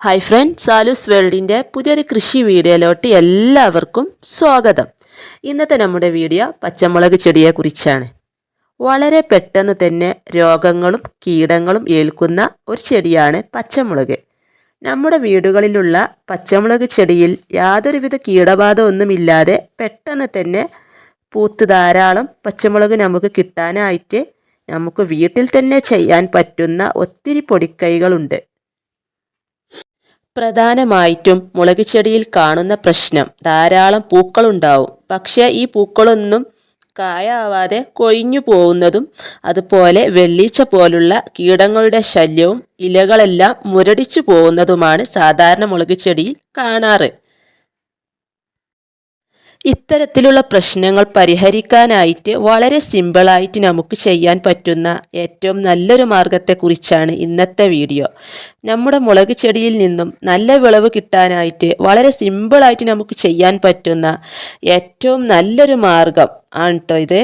Hi front സാലൂസ് വേൾഡിന്റെ പുതിയൊരു കൃഷി വീഡിയോയിലോട്ട് എല്ലാവർക്കും സ്വാഗതം. ഇന്നത്തെ നമ്മുടെ വീഡിയോ പച്ചമുളക് ചെടിയെക്കുറിച്ചാണ് വളരെ പെട്ടെന്ന് തന്നെ രോഗങ്ങളും കീടങ്ങളും ഏൽക്കുന്ന ഒരു ചെടിയാണ് പച്ചമുളക്. നമ്മുടെ വീടുകളിലുള്ള പച്ചമുളക് ചെടിയിൽ യാതൊരുവിധ കീടബാധ ഒന്നുമില്ലാതെ പെട്ടെന്ന് തന്നെ പൂത്ത് ധാരാളം പച്ചമുളക് നമുക്ക് കിട്ടാനായിട്ട് നമുക്ക് വീട്ടിൽ തന്നെ ചെയ്യാൻ പറ്റുന്ന ഒത്തിരി പൊടിക്കൈകളുണ്ട്. പ്രധാനമായിട്ടും മുളക് ചെടിയിൽ കാണുന്ന പ്രശ്നം. ധാരാളം പൂക്കളുണ്ടാവും. പക്ഷേ ഈ പൂക്കളൊന്നും കായാവാതെ കൊഴിഞ്ഞു പോകുന്നതും അതുപോലെ വെള്ളീച്ച പോലുള്ള കീടങ്ങളുടെ ശല്യവും ഇലകളെല്ലാം മുരടിച്ചു പോകുന്നതുമാണ് സാധാരണ മുളക് ചെടിയിൽ കാണാറ്. ഇത്തരത്തിലുള്ള പ്രശ്നങ്ങൾ പരിഹരിക്കാനായിട്ട് വളരെ സിമ്പിളായിട്ട് നമുക്ക് ചെയ്യാൻ പറ്റുന്ന ഏറ്റവും നല്ലൊരു മാർഗത്തെക്കുറിച്ചാണ് ഇന്നത്തെ വീഡിയോ. നമ്മുടെ മുളക് ചെടിയിൽ നിന്നും നല്ല വിളവ് കിട്ടാനായിട്ട് വളരെ സിമ്പിളായിട്ട് നമുക്ക് ചെയ്യാൻ പറ്റുന്ന ഏറ്റവും നല്ലൊരു മാർഗം ആണ് കേട്ടോ ഇത്.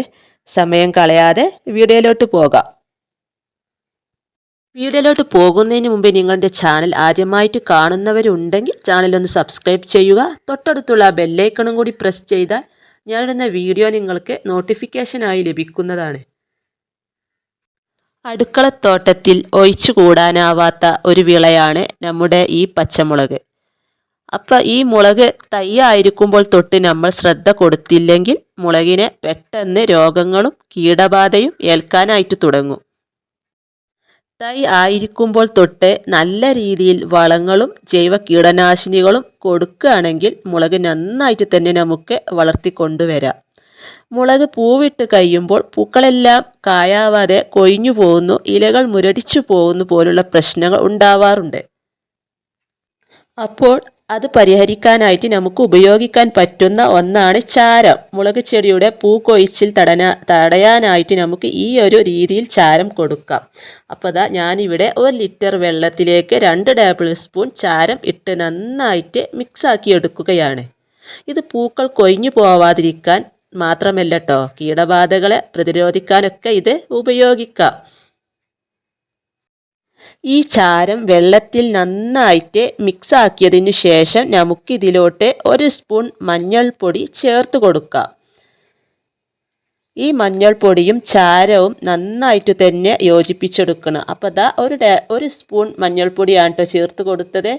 സമയം കളയാതെ വീഡിയോയിലോട്ട് പോകാം. വീഡിയോയിലോട്ട് പോകുന്നതിന് മുമ്പേ നിങ്ങളുടെ ചാനൽ ആദ്യമായിട്ട് കാണുന്നവരുണ്ടെങ്കിൽ ചാനൽ ഒന്ന് സബ്സ്ക്രൈബ് ചെയ്യുക. തൊട്ടടുത്തുള്ള ബെല്ലൈക്കണും കൂടി പ്രസ് ചെയ്താൽ ഞാനിടുന്ന വീഡിയോ നിങ്ങൾക്ക് നോട്ടിഫിക്കേഷനായി ലഭിക്കുന്നതാണ്. അടുക്കളത്തോട്ടത്തിൽ ഒഴിച്ചു കൂടാനാവാത്ത ഒരു വിളയാണ് നമ്മുടെ ഈ പച്ചമുളക്. അപ്പോൾ ഈ മുളക് തയ്യായിരിക്കുമ്പോൾ തൊട്ട് നമ്മൾ ശ്രദ്ധ കൊടുത്തില്ലെങ്കിൽ മുളകിനെ പെട്ടെന്ന് രോഗങ്ങളും കീടബാധയും ഏൽക്കാനായിട്ട് തുടങ്ങും. തൈ ആയിരിക്കുമ്പോൾ തൊട്ട് നല്ല രീതിയിൽ വളങ്ങളും ജൈവ കീടനാശിനികളും കൊടുക്കുകയാണെങ്കിൽ മുളക് നന്നായിട്ട് തന്നെ നമുക്ക് വളർത്തിക്കൊണ്ടുവരാം. മുളക് പൂവിട്ട് കഴിയുമ്പോൾ പൂക്കളെല്ലാം കായാവാതെ കൊഴിഞ്ഞു പോകുന്നു ഇലകൾ മുരടിച്ചു പോകുന്നു പോലുള്ള പ്രശ്നങ്ങൾ ഉണ്ടാവാറുണ്ട്. അപ്പോൾ അത് പരിഹരിക്കാനായിട്ട് നമുക്ക് ഉപയോഗിക്കാൻ പറ്റുന്ന ഒന്നാണ് ചാരം. മുളക് ചെടിയുടെ പൂക്കൊഴിച്ചിൽ തടന തടയാനായിട്ട് നമുക്ക് ഈ ഒരു രീതിയിൽ ചാരം കൊടുക്കാം. അപ്പോൾ അതാ ഞാനിവിടെ ഒരു ലിറ്റർ വെള്ളത്തിലേക്ക് രണ്ട് ടേബിൾ സ്പൂൺ ചാരം ഇട്ട് നന്നായിട്ട് മിക്സാക്കി എടുക്കുകയാണ്. ഇത് പൂക്കൾ കൊഴിഞ്ഞു പോവാതിരിക്കാൻ മാത്രമല്ല കേട്ടോ കീടബാധകളെ പ്രതിരോധിക്കാനൊക്കെ ഇത് ഉപയോഗിക്കാം. ഈ ചാരം വെള്ളത്തിൽ നന്നായിട്ട് മിക്സ് ആക്കിയതിന് ശേഷം നമുക്കിതിലോട്ട് ഒരു സ്പൂൺ മഞ്ഞൾപ്പൊടി ചേർത്ത് കൊടുക്കാം. ഈ മഞ്ഞൾപ്പൊടിയും ചാരവും നന്നായിട്ട് തന്നെ യോജിപ്പിച്ചെടുക്കണം. അപ്പോൾ അതാ ഒരു ഒരു സ്പൂൺ മഞ്ഞൾപ്പൊടിയാണ് കേട്ടോ ചേർത്ത് കൊടുത്തത്.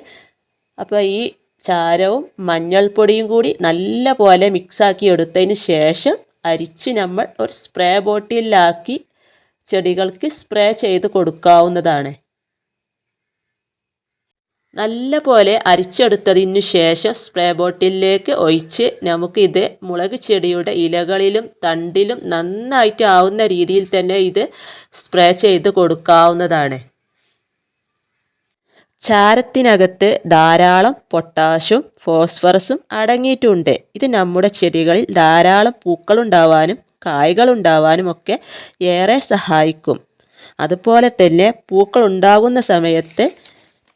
അപ്പോൾ ഈ ചാരവും മഞ്ഞൾപ്പൊടിയും കൂടി നല്ല പോലെ മിക്സാക്കി എടുത്തതിന് ശേഷം അരിച്ച് നമ്മൾ ഒരു സ്പ്രേ ബോട്ടിലാക്കി ചെടികൾക്ക് സ്പ്രേ ചെയ്ത് കൊടുക്കാവുന്നതാണ്. നല്ല പോലെ അരിച്ചെടുത്തതിനു ശേഷം സ്പ്രേ ബോട്ടിലേക്ക് ഒഴിച്ച് നമുക്കിത് മുളക് ചെടിയുടെ ഇലകളിലും തണ്ടിലും നന്നായിട്ട് ആവുന്ന രീതിയിൽ തന്നെ ഇത് സ്പ്രേ ചെയ്ത് കൊടുക്കാവുന്നതാണ്. ചാരത്തിനകത്ത് ധാരാളം പൊട്ടാഷും ഫോസ്ഫറസും അടങ്ങിയിട്ടുണ്ട്. ഇത് നമ്മുടെ ചെടികളിൽ ധാരാളം പൂക്കളുണ്ടാവാനും കായ്കളുണ്ടാവാനും ഒക്കെ ഏറെ സഹായിക്കും. അതുപോലെ തന്നെ പൂക്കൾ ഉണ്ടാകുന്ന സമയത്ത്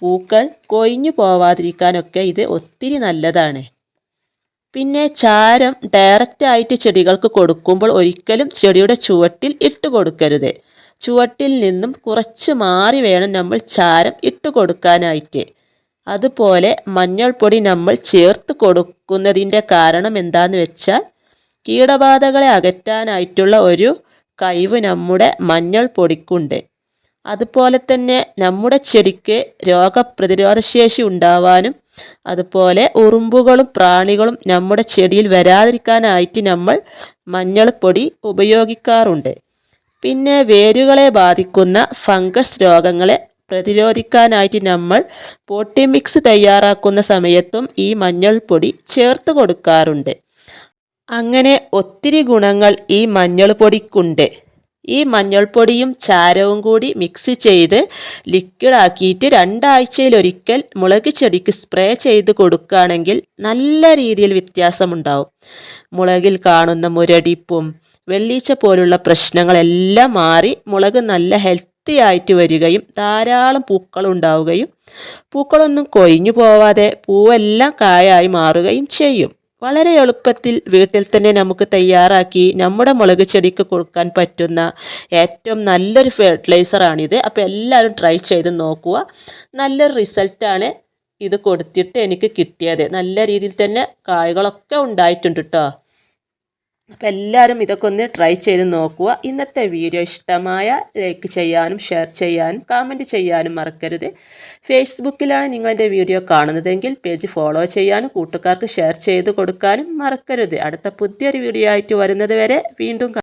പൂക്കൾ കൊഴിഞ്ഞു പോവാതിരിക്കാനൊക്കെ ഇത് ഒത്തിരി നല്ലതാണ്. പിന്നെ ചാരം ഡയറക്റ്റ് ആയിട്ട് ചെടികൾക്ക് കൊടുക്കുമ്പോൾ ഒരിക്കലും ചെടിയുടെ ചുവട്ടിൽ ഇട്ട് കൊടുക്കരുത്. ചുവട്ടിൽ നിന്നും കുറച്ച് മാറി വേണം നമ്മൾ ചാരം ഇട്ട് കൊടുക്കാനായിട്ട്. അതുപോലെ മഞ്ഞൾപ്പൊടി നമ്മൾ ചേർത്ത് കൊടുക്കുന്നതിന്റെ കാരണം എന്താണെന്ന് വെച്ചാൽ കീടബാധകളെ അകറ്റാനായിട്ടുള്ള ഒരു കഴിവ് നമ്മുടെ മഞ്ഞൾ പൊടിക്കുണ്ട് അതുപോലെ തന്നെ നമ്മുടെ ചെടിക്ക് രോഗപ്രതിരോധ ശേഷി ഉണ്ടാവാനും അതുപോലെ ഉറുമ്പുകളും പ്രാണികളും നമ്മുടെ ചെടിയിൽ വരാതിരിക്കാനായിട്ട് നമ്മൾ മഞ്ഞൾപ്പൊടി ഉപയോഗിക്കാറുണ്ട്. പിന്നെ വേരുകളെ ബാധിക്കുന്ന ഫംഗസ് രോഗങ്ങളെ പ്രതിരോധിക്കാനായിട്ട് നമ്മൾ പോട്ടി മിക്സ് തയ്യാറാക്കുന്ന സമയത്തും ഈ മഞ്ഞൾപ്പൊടി ചേർത്ത് കൊടുക്കാറുണ്ട്. അങ്ങനെ ഒത്തിരി ഗുണങ്ങൾ ഈ മഞ്ഞൾ പൊടിക്കുണ്ട് ഈ മഞ്ഞൾപ്പൊടിയും ചാരവും കൂടി മിക്സ് ചെയ്ത് ലിക്വിഡ് ആക്കിയിട്ട് രണ്ടാഴ്ചയിലൊരിക്കൽ മുളക് ചെടിക്ക് സ്പ്രേ ചെയ്ത് കൊടുക്കുകയാണെങ്കിൽ നല്ല രീതിയിൽ വ്യത്യാസമുണ്ടാവും. മുളകിൽ കാണുന്ന മുരടിപ്പും വെള്ളീച്ച പോലുള്ള പ്രശ്നങ്ങളെല്ലാം മാറി മുളക് നല്ല ഹെൽത്തി ആയിട്ട് വരികയും ധാരാളം പൂക്കൾ ഉണ്ടാവുകയും പൂക്കളൊന്നും കൊഴിഞ്ഞു പോവാതെ പൂവെല്ലാം കായായി മാറുകയും ചെയ്യും. വളരെ എളുപ്പത്തിൽ വീട്ടിൽ തന്നെ നമുക്ക് തയ്യാറാക്കി നമ്മുടെ മുളക് ചെടിക്ക് കൊടുക്കാൻ പറ്റുന്ന ഏറ്റവും നല്ലൊരു ഫെർട്ടിലൈസറാണിത് അപ്പോൾ എല്ലാവരും ട്രൈ ചെയ്ത് നോക്കുക. നല്ലൊരു റിസൾട്ടാണ് ഇത് കൊടുത്തിട്ട് എനിക്ക് കിട്ടിയത്. നല്ല രീതിയിൽ തന്നെ കായ്കളൊക്കെ ഉണ്ടായിട്ടുണ്ട് കേട്ടോ അപ്പോൾ എല്ലാവരും ഇതൊക്കെ ഒന്ന് ട്രൈ ചെയ്ത് നോക്കുക. ഇന്നത്തെ വീഡിയോ ഇഷ്ടമായ ലൈക്ക് ചെയ്യാനും ഷെയർ ചെയ്യാനും കമന്റ് ചെയ്യാനും മറക്കരുത്. ഫേസ്ബുക്കിലാണ് നിങ്ങളെന്റെ വീഡിയോ കാണുന്നതെങ്കിൽ പേജ് ഫോളോ ചെയ്യാനും കൂട്ടുകാർക്ക് ഷെയർ ചെയ്ത് കൊടുക്കാനും മറക്കരുത്. അടുത്ത പുതിയൊരു വീഡിയോ ആയിട്ട് വരുന്നത് വരെ വീണ്ടും